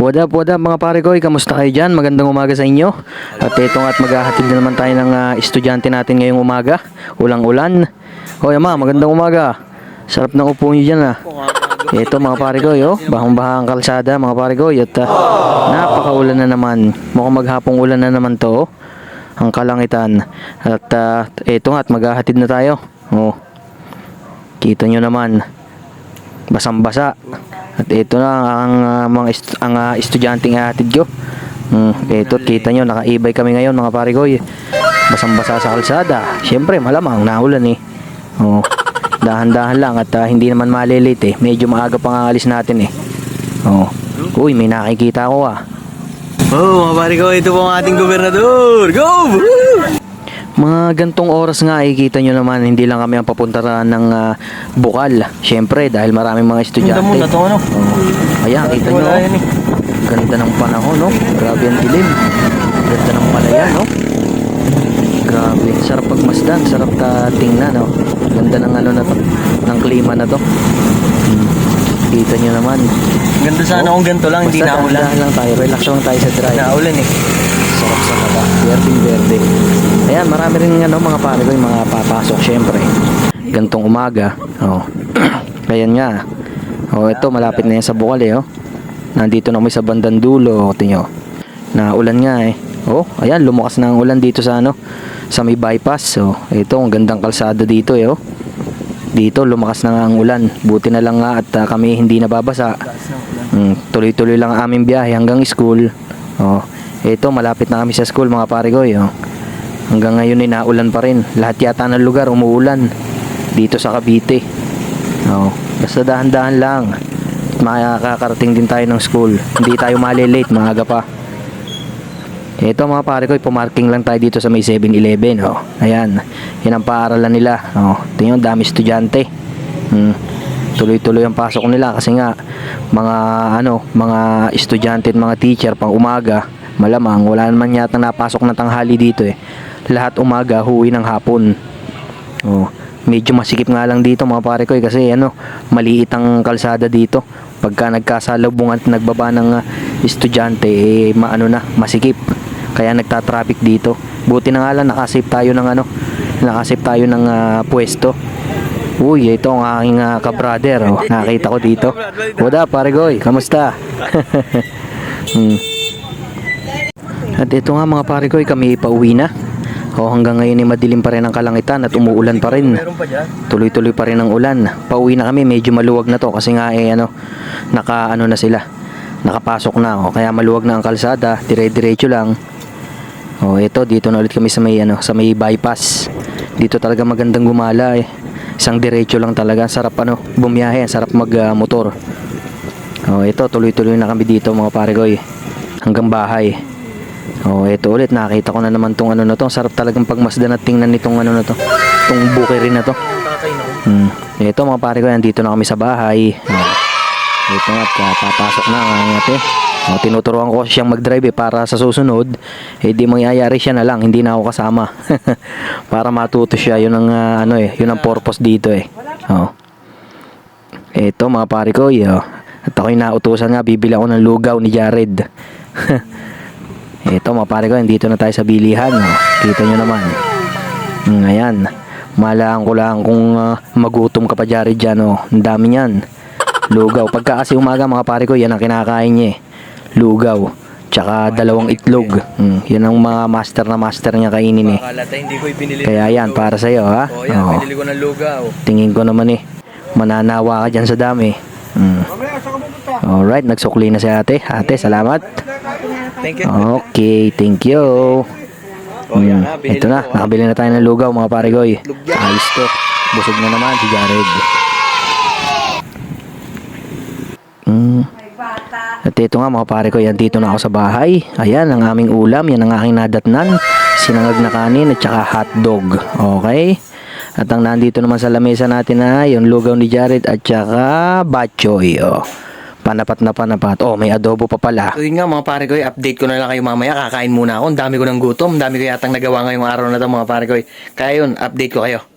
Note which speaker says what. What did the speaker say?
Speaker 1: What up, what up mga pare ko? Kamusta kayo dyan? Magandang umaga sa inyo. At ito nga at maghahatid na naman tayo ng ah, estudyante natin ngayong umaga. Ulang-ulan. Hoy ama, magandang umaga. Sarap ng upo nyo dyan ah. Ito mga pare ko, yo. Bahang-baha ang kalsada mga pare ko. At ah, napakaulan na naman. Mukhang maghapong ulan na naman to. oh. Ang kalangitan. At ah, ito nga at maghahatid na tayo. Oh. Kita nyo naman basang-basa. At ito na ang ah, mga est- ang ah, estudyanteng hatid ko. Hmm, ito kita nyo nakaibay kami ngayon mga pare ko. Basang-basa sa kalsada. Siyempre malamang naulan eh. Oh, dahan-dahan lang at ah, hindi naman malilate eh. Medyo maaga pang aalis natin eh. Oh. Uy, may nakikita ko ah.
Speaker 2: Oh, mga pare ko, ito po ang ating gobernador. Go!
Speaker 1: Mga gantong oras nga ay kita nyo naman hindi lang kami ang papuntaran ng ah, Bukal. Siyempre dahil maraming mga estudyante.
Speaker 2: Ganda muna to, ano?
Speaker 1: Oh. Ayan, kita nyo.
Speaker 2: Eh.
Speaker 1: Ganda ng panahon, no? Grabe ang dilim. Ganda ng palaya, no? Grabe. Sarap pagmasdan. Sarap ta tingnan, no? Ganda ng ano na to. Ng klima na to. Kita nyo naman.
Speaker 2: Ganda sana kung ganito lang, hindi
Speaker 1: Basta
Speaker 2: na ulan.
Speaker 1: dahan-dahan lang tayo. Relax lang tayo sa drive.
Speaker 2: Naulan eh.
Speaker 1: Sarap sa mata. Berding berde. Ayan, marami rin ano, mga pare ko yung mga papasok syempre. Gantong umaga. Oh. Ayan nga. Oh, ito malapit na yan sa Bukal eh, oh. Nandito na kami sa bandang dulo, tingyo. Na ulan nga eh. Oh, ayan, lumakas na ang ulan dito sa ano, sa may bypass. So, ito, ang gandang kalsada dito eh, oh. Dito, lumakas na nga ang ulan. Buti na lang nga at ah, kami hindi nababasa. Mm, tuloy-tuloy lang ang aming biyahe hanggang school. Oh, ito malapit na kami sa school mga pare oh. Hanggang ngayon ay naulan pa rin. Lahat yata ng lugar umuulan dito sa Cavite. Oh, basta dahan-dahan lang. Makakarating din tayo ng school. Hindi tayo malilate, maaga pa. Ito mga pare ko, pumarking lang tayo dito sa may 7-Eleven. Oh. Ayan, yan ang paaralan nila. Oh. Tingnan, dami estudyante. Hmm. Tuloy-tuloy ang pasok nila kasi nga mga ano, mga estudyante at mga teacher pang umaga, malamang wala naman yata napasok na tanghali dito eh. Lahat umaga, huwi ng hapon. Oh, medyo masikip nga lang dito mga pare ko eh, kasi ano, maliit ang kalsada dito. Pagka nagkasalubungan at nagbaba ng ah, estudyante, eh, maano na, masikip. Kaya nagta-traffic dito. Buti na nga lang nakasave tayo ng ano, nakasave tayo ng ah, pwesto. Uy, ito ang aking ah, kabrader. Oh. Nakita ko dito. Up, pare Goy? Kamusta? hmm. At ito nga mga pare Goy, kami pauwi na. O hanggang ngayon ay madilim pa rin ang kalangitan at umuulan pa rin. Tuloy-tuloy pa rin ang ulan. Pauwi na kami, medyo maluwag na to kasi nga eh ano, naka ano na sila. Nakapasok na o kaya maluwag na ang kalsada, dire-diretso lang. O ito dito na ulit kami sa may ano, sa may bypass. Dito talaga magandang gumala eh. Isang diretso lang talaga, sarap ano, bumiyahe, sarap mag-motor. o ito tuloy-tuloy na kami dito mga pare ko eh. Hanggang bahay. Oh, ito ulit nakita ko na naman tong ano na to. Sarap talagang pagmasdan at tingnan nitong ano na to. Tong buki rin na to. Hmm. Ito mga pare ko, nandito na kami sa bahay. Oh. Ito nga, papasok na ang ate. Oh, tinuturuan ko siyang mag-drive eh, para sa susunod, eh di mangyayari siya na lang, hindi na ako kasama. para matuto siya, yun ang ah, ano eh, yun ang purpose dito eh. Oh. Ito mga pare ko, yo. At ako'y nautusan nga, bibili ako ng lugaw ni Jared. Ito mga pare ko, dito na tayo sa bilihan. Oh. Kita nyo naman. Mm, ayan. Malaan ko lang kung ah, magutom ka pa Jared dyan. Oh. Ang dami niyan. Lugaw. Pagka kasi umaga mga pare ko, yan ang kinakain niya eh. Lugaw. Tsaka dalawang itlog. Mm, yan ang mga master na master niya kainin eh. Kaya yan, para sa'yo ha.
Speaker 2: Oh, yan.
Speaker 1: Oo.
Speaker 2: Binili ko ng lugaw.
Speaker 1: Tingin ko naman eh. Mananawa ka dyan sa dami. Mm. Alright, nagsukli na si ate. Ate, salamat.
Speaker 2: Thank you.
Speaker 1: Okay, thank you.
Speaker 2: Oh, yan
Speaker 1: Mm,
Speaker 2: na. Binili
Speaker 1: ito na,
Speaker 2: ko, ah.
Speaker 1: nakabili na tayo ng lugaw mga pare goy.
Speaker 2: Lugyan.
Speaker 1: Ayos to. Busog na naman si Jared. Mm. At ito nga mga pare ko, yan dito na ako sa bahay. Ayan, ang aming ulam, yan ang aking nadatnan. Sinangag na kanin at saka hotdog. Okay? At ang nandito naman sa lamesa natin na yung lugaw ni Jared at saka bachoy. Oh. Panapat na panapat. Oh, may adobo pa pala.
Speaker 2: So yun nga mga pare ko, update ko na lang kayo mamaya. Kakain muna ako. Ang dami ko ng gutom. Ang dami ko yatang nagawa ngayong araw na to mga pare ko. Kaya yun, update ko kayo.